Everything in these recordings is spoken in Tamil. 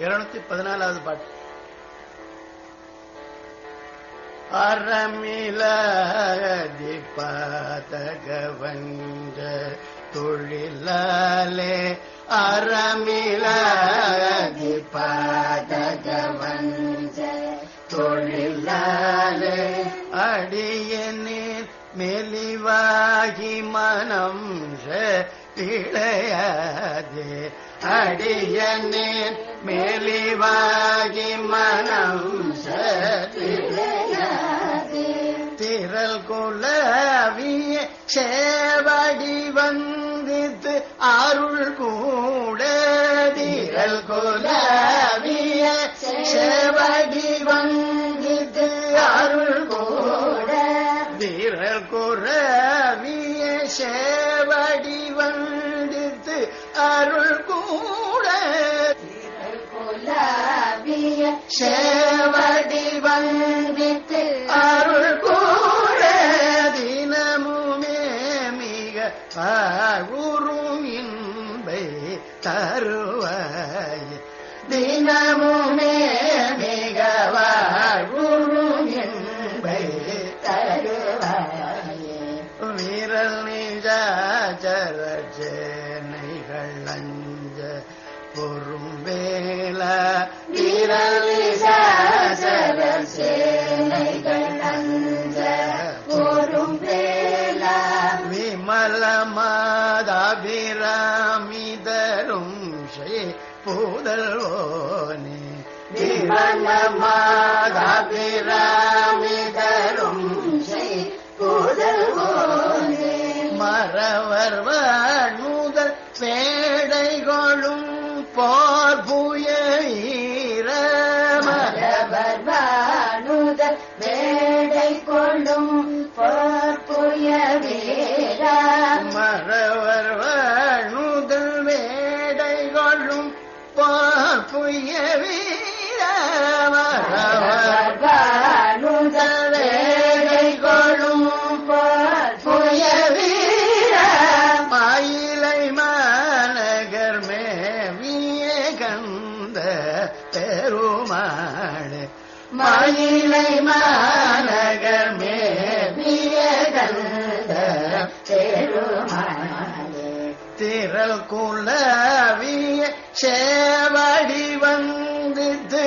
இருநூத்தி பதினாலாவது பாட்டு. அறமிலதிப்பதகவஞ்ச தொழிலாலே அறமிலதிப்பதகவஞ்ச தொழிலாலே அடியனீர் மெலிவாகி மனம் இளையதே அடியனேன் மெலிவாகி மனம் திரல் குலவிய சே அருள் கூட சேவடி வந்தித்து அருள் கூட தினமுமே மிக ஆழ்வுறும் இன்பை தருவாய். தினமுமே மிக வாழ்வுறும் இன்பை தருவாயே. புதல்வோனே விமல மாதாபிராமிதரும் ஸ்ரீ புதல்வோனே மறவர் வாழ்முதல் பேடைகளும் போர் புய வீர மறவர் வேடை கொள்ளும் பொற்புய வீரா மயிலை மாநகர் மேவிய கந்த திரள் குலவிய சேவடி வந்தித்து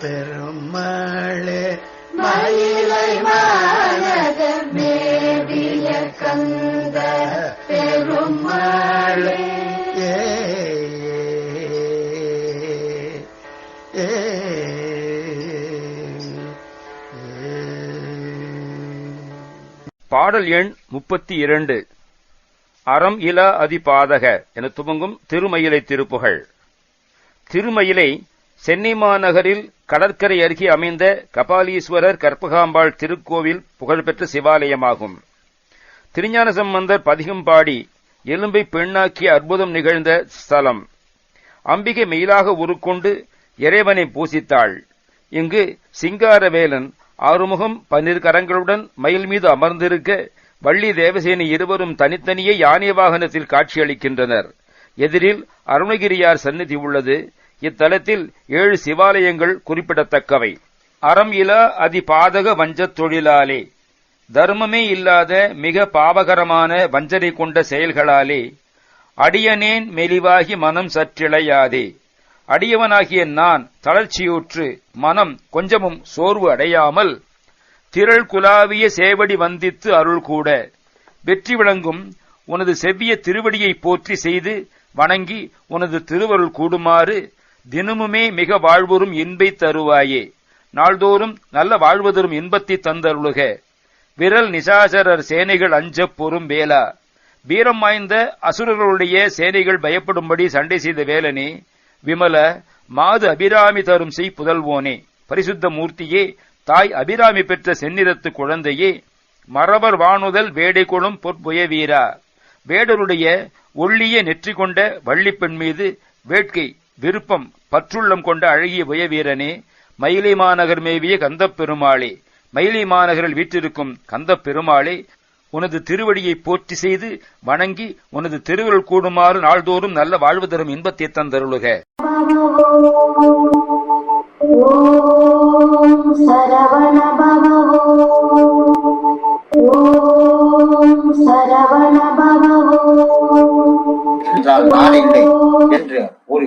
பெருமாளே மயிலை மாநகர் மேவிய கந்த பெருமாளே. ஏ ஏ பாடல் எண் முப்பத்தி இரண்டு. அறம் இலா அதிபாதக என துவங்கும் திருமயிலை திருப்புகழ் திருமயிலை சென்னை மாநகரில் கடற்கரை அருகே அமைந்த கபாலீஸ்வரர் கற்பகாம்பாள் திருக்கோவில் புகழ்பெற்ற சிவாலயமாகும். திருஞான சம்பந்தர் பதிகம் பாடி எலும்பை பெண்ணாக்கிய அற்புதம் நிகழ்ந்த ஸ்தலம். அம்பிகை மெயிலாக உருக்கொண்டு இறைவனை பூசித்தாள். இங்கு சிங்காரவேலன் ஆறுமுகம் பன்னிரு கரங்களுடன் மயில் மீது அமர்ந்திருக்க வள்ளி தேவசேனி இருவரும் தனித்தனியே யானை வாகனத்தில் காட்சியளிக்கின்றனர். எதிரில் அருணகிரியார் சந்நிதி உள்ளது. இத்தலத்தில் ஏழு சிவாலயங்கள் குறிப்பிடத்தக்கவை. அறம் இலா அதிபாதக வஞ்சத் தொழிலாலே. தர்மமே இல்லாத மிக பாவகரமான வஞ்சனை கொண்ட செயல்களாலே. அடியனேன் மெலிவாகி மனம் சற்றிழையாதே அடியவனாகிய நான் தளர்ச்சியுற்று மனம் கொஞ்சமும் சோர்வு அடையாமல் திரள் குலாவிய சேவடி வந்தித்து அருள் கூட வெற்றி விளங்கும் உனது செவ்விய திருவடியை போற்றி செய்து வணங்கி உனது திருவருள் கூடுமாறு தினமுமே மிக வாழ்வுறும் இன்பை தருவாயே. நாள்தோறும் நல்ல வாழ்வதரும் இன்பத்தை தந்தருளுக. விரல் நிசாசரர் சேனைகள் அஞ்சப் பொறும் வேலா வீரம் வாய்ந்த அசுரர்களுடைய சேனைகள் பயப்படும்படி சண்டை செய்த வேலனே விமல மாது அபிராமி தரும் செய் புதல்வோனே. பரிசுத்த மூர்த்தியே தாய் அபிராமி பெற்ற செந்நிறத்து குழந்தையே மறவர் வானுதல் வேடை கொளும் பொற்புய வீரா வேடருடைய ஒள்ளிய நெற்றி கொண்ட வள்ளிப்பெண் மீது வேட்கை விருப்பம் பற்றுள்ளம் கொண்ட அழகிய புயவீரனே மயிலை மாநகர் மேவிய கந்தப் பெருமாளே மயிலை மாநகரில் வீற்றிருக்கும் கந்தப் பெருமாளே உனது திருவடியை போற்றி செய்து வணங்கி உனது திருவுருள் கூடுமாறு நாள்தோறும் நல்ல வாழ்வு தரும் இன்பத்தை தந்தருளுக. ஓம் சரவண என்றால் நான் இல்லை என்று ஒரு